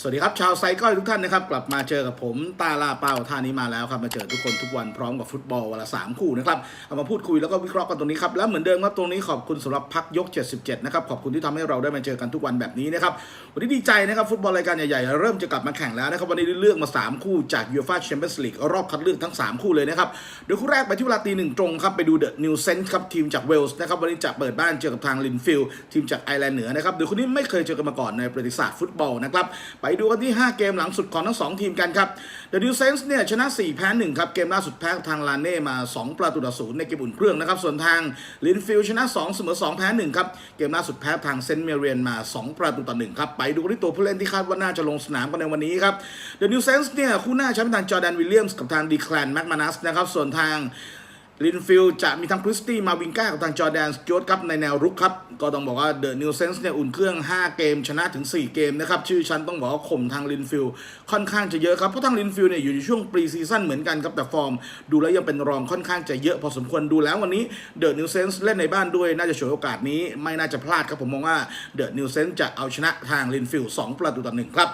สวัสดีครับ ชาวไซก้อยทุกท่านนะครับ กลับมาเจอกับผมตาลาเป้าท่านี้มาแล้วครับ มาเจอทุกคนทุกวันพร้อมกับฟุตบอลวันละสามคู่นะครับ เอามาพูดคุยแล้วก็วิเคราะห์กันตรงนี้ครับ แล้วเหมือนเดิมครับตรงนี้ขอบคุณสำหรับพักยก 77 นะครับ ขอบคุณที่ทำให้เราได้มาเจอกันทุกวันแบบนี้นะครับ วันนี้ดีใจนะครับ ฟุตบอลรายการใหญ่ๆ เริ่มจะกลับมาแข่งแล้วนะครับ วันนี้ได้เลือกมา 3 คู่จากยูฟ่าแชมเปี้ยนส์ลีกรอบคัดเลือกทั้ง 3 คู่เลยนะครับเดี๋ยวคู่แรกไปที่เวลาตีหนึ่งตรงครับไปดูเดอะนิวเซนส์ครับทีมจากเวลส์นะครับวันนี้จะเปิดบ้านเจอกับทางลินฟิลด์ทีมจากไอร์แลนด์เหนือนะครับเดี๋ยวคนนี้ไม่เคยเจอกันมาก่อนในประวัติศาสตร์ฟุตบอลนะครับไปดูกันที่ 5 เกมหลังสุดของทั้ง 2 ทีมกันครับเดอะนิวเซนส์เนี่ยชนะ 4 แพ้ 1 ครับ เกมล่าสุดแพ้ทางลานเน่มา 2 ประตูต่อศูนย์ในเกมอุ่นเครื่องนะครับ ส่วนทางลินฟิลชนะ 2 เสมอ 2 แพ้ 1 ครับ เกมล่าสุดแพ้ทางเซนต์เมเรียนมา 2 ประตูต่อ1ครับ ไปดูกันที่ตัวผู้เล่นที่คาดว่าน่าจะลงสนามกันในวันนี้ครับเดอะนิวเซนส์เนี่ยคู่หน้าใช้เป็นทางจอแดนวิลเลียมส์กับทางดีแคลนแม็กมานัสนะครับส่วนทาง ลินฟิลจะมีทั้งคริสตี้มาวิงก้ากับทางจอร์แดนสจวตครับในแนวรุกครับ ก็ต้องบอกว่าเดอะนิวเซนส์เนี่ยอุ่นเครื่อง 5 เกม ชนะถึง 4 เกมนะครับ ชื่อชั้นต้องบอกว่าข่มทางลินฟิลค่อนข้างจะเยอะครับ เพราะทางลินฟิลเนี่ยอยู่ในช่วงปรีซีซั่นเหมือนกันครับ แต่ฟอร์ม ดูแล้วยังเป็นรองค่อนข้างจะเยอะพอสมควรดูแล้ววันนี้เดอะนิวเซนส์เล่นในบ้านด้วยน่าจะฉวยโอกาสนี้ไม่น่าจะพลาดครับผมมองว่าเดอะนิวเซนส์จะเอาชนะทางลินฟิล2ประตูต่อหนึ่งครับ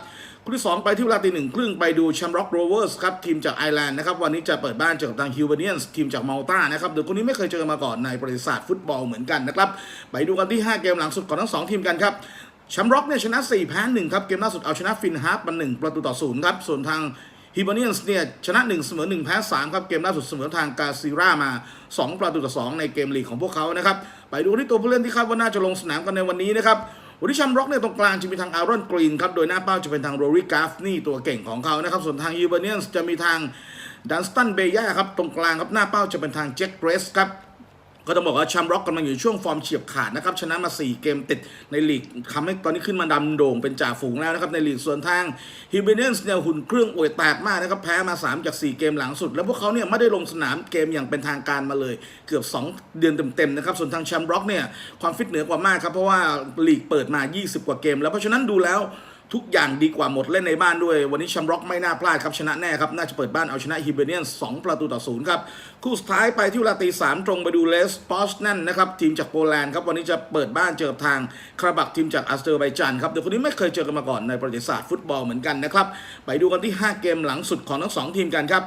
คู่ที่ 2 ไปที่เวลาตีหนึ่งครึ่งไปดูแชมร็อกโรเวอร์สครับทีมจากไอร์แลนด์นะครับวันนี้จะเปิดบ้านเจอกับทางฮิวเบเนียนส์ทีมจากมาลตานะครับเดี๋ยวคนนี้ไม่เคยเจอมาก่อนในประวัติศาสตร์ฟุตบอลเหมือนกันนะครับไปดูกันที่ 5 เกมหลังสุดของทั้ง 2 ทีมกันครับแชมร็อกเนี่ยชนะ 4 แพ้ 1 ครับ เกมล่าสุดเอาชนะฟินฮาร์ปมา1ประตูต่อศูนย์ครับ ส่วนทางฮิบเนียนส์เนี่ยชนะ 1 เสมอ 1 แพ้ 3 ครับ เกมล่าสุดเสมอทางกาซิรามา 2 ประตูต่อ 2 ในเกมลีกของพวกเขานะครับ ไปดูที่ตัวผู้เล่นที่คาดว่าน่าจะลงสนามกันในวันนี้นะครับวันที่แชมป์ร็อกเนี่ยตรงกลางจะมีทางอารอนกรีนครับ โดยหน้าเป้าจะเป็นทางโรริกราฟนี่ตัวเก่งของเขานะครับ ส่วนทางยูเบเนียนส์จะมีทาง ดันสตันเบย่าครับตรงกลางครับหน้าเป้าจะเป็นทางเจ็คเกรสครับก็ต้องบอกว่าแชมร็อกกำลังอยู่ช่วงฟอร์มเฉียบขาดนะครับชนะมา 4 เกมติดในลีกทำให้ตอนนี้ขึ้นมาดำโด่งเป็นจ่าฝูงแล้วนะครับในลีกส่วนทางฮิเบเนสเนี่ยหุ่นเครื่องอวยแตกมากนะครับแพ้มา 3 จาก 4 เกมหลังสุด แล้วพวกเขาเนี่ยไม่ได้ลงสนามเกมอย่างเป็นทางการมาเลย เกือบ 2 เดือนเต็มๆนะครับส่วนทางแชมร็อกเนี่ยความฟิตเหนือกว่ามากครับเพราะว่าลีกเปิดมา 20 กว่าเกม แล้วเพราะฉะนั้นดูแล้ว ทุกอย่างดีกว่าหมดเล่นในบ้านด้วย วันนี้แชมร็อกไม่น่าพลาดครับ ชนะแน่ครับ น่าจะเปิดบ้านเอาชนะฮิเบเนียนสองประตูต่อศูนย์ครับ คู่สุดท้ายไปที่เวลาตีสามตรงไปดูเลสปอสนั่นนะครับ ทีมจากโปแลนด์ครับ วันนี้จะเปิดบ้านเจอกับทางคาราบักทีมจากอาเซอร์ไบจานครับเดี๋ยวคนนี้ไม่เคยเจอกันมาก่อนในประวัติศาสตร์ฟุตบอลเหมือนกันนะครับไปดูกันที่ 5 เกมหลังสุดของทั้งสองทีมกันครับ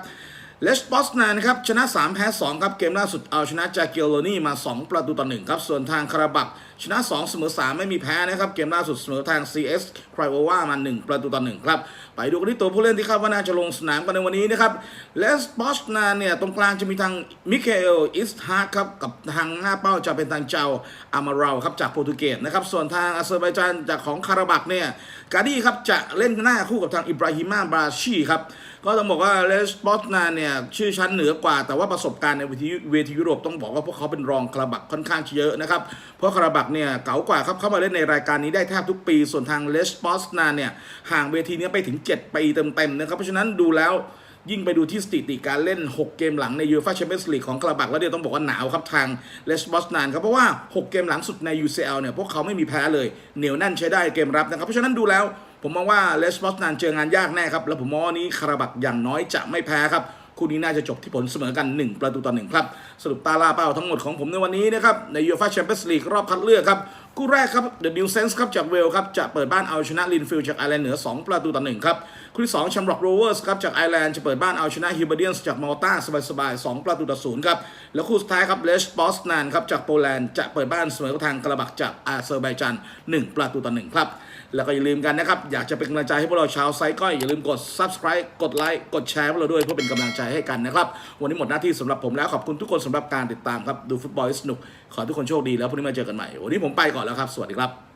เลสปอสนานะครับชนะ 3 แพ้ 2 ครับ เกมล่าสุดเอาชนะจากเกลโลนี่มา 2 ประตูต่อ1ครับ ส่วนทางคาราบักชนะ 2 เสมอ 3 ไม่มีแพ้นะครับ เกมล่าสุดเสมอทาง CS ไครโอวามา 1 ประตูต่อ1ครับ ไปดูกันที่ตัวผู้เล่นที่คาดว่าน่าจะลงสนามกันในวันนี้นะครับเลสปอสนานเนี่ย ตรงกลางจะมีทางมิเคลอิสฮาร์ครับ กับทางหน้าเป้าจะเป็นทางเจ้าอามาราลครับจากโปรตุเกสนะครับส่วนทางอาเซอร์ไบจานจากของคาราบักเนี่ยกาดี้ครับจะเล่นหน้าคู่กับทางอิบราฮิมาบราชีครับก็ต้องบอกว่าเลสปอตนาเนี่ยชื่อชั้นเหนือกว่า แต่ว่าประสบการณ์ในเวทีเวทียุโรปต้องบอกว่าพวกเขาเป็นรองคาราบักค่อนข้างเยอะนะครับ เพราะคาราบักเนี่ยเก๋ากว่าครับเข้ามาเล่นในรายการนี้ได้แทบทุกปี ส่วนทางเลสปอตนาเนี่ยห่างเวทีนี้ไปถึง 7 ปีเต็มๆนะครับ เพราะฉะนั้นดูแล้วยิ่งไปดูที่สถิติการเล่น 6 เกมหลังในยูฟ่าแชมเปี้ยนส์ลีกของคาราบักแล้วเดี๋ยวต้องบอกว่าหนาวครับทางเลสบอสนานครับ เพราะว่า 6 เกมหลังสุดใน UCL เนี่ย พวกเขาไม่มีแพ้เลย เหนียวแน่นใช้ได้เกมรับนะครับ เพราะฉะนั้นดูแล้ว ผมมองว่าเลสบอสนานเจองานยากแน่ครับ แล้วผมมองว่านี้คาราบักอย่างน้อยจะไม่แพ้ครับ คู่นี้น่าจะจบที่ผลเสมอกัน 1 ประตูต่อ1ครับ สรุปตาลาเป้าทั้งหมดของผมในวันนี้นะครับในยูฟ่าแชมเปี้ยนส์ลีกรอบคัดเลือกครับ คู่แรกครับเดอะนิวเซนส์ครับจากเวลครับจะเปิดบ้านเอาชนะลินฟิลจากไอร์แลนด์เหนือ 2 ประตูต่อ1ครับคู่ที่2แชมป์ร็อกโรเวอร์สครับจากไอร์แลนด์จะเปิดบ้านเอาชนะฮิบเบเดียนส์จากมาลตาสบายๆ2ประตูต่อ0ครับแล้วคู่สุดท้ายครับเลสบอสนานครับจากโปแลนด์จะเปิดบ้านเสมอทางกระบักจากอาเซอร์ไบจาน1 ประตูต่อ1ครับแล้วก็อย่าลืมกันนะครับอยากจะเป็นกำลังใจให้พวกเราชาวไซก้อยอย่าลืมกด subscribe กดไลค์กดแชร์พวกเราด้วยเพื่อเป็นกำลังใจให้กันนะครับวันนี้หมดหน้าที่สำหรับผมแล้วขอบคุณทุกคนสำหรับการติดตามครับดูฟุตบอลสนุกขอทุกคนโชคดีแล้วพรุ่งนี้มาเจอกันใหม่วันนี้ผมไปก่อนแล้วครับ สวัสดีครับ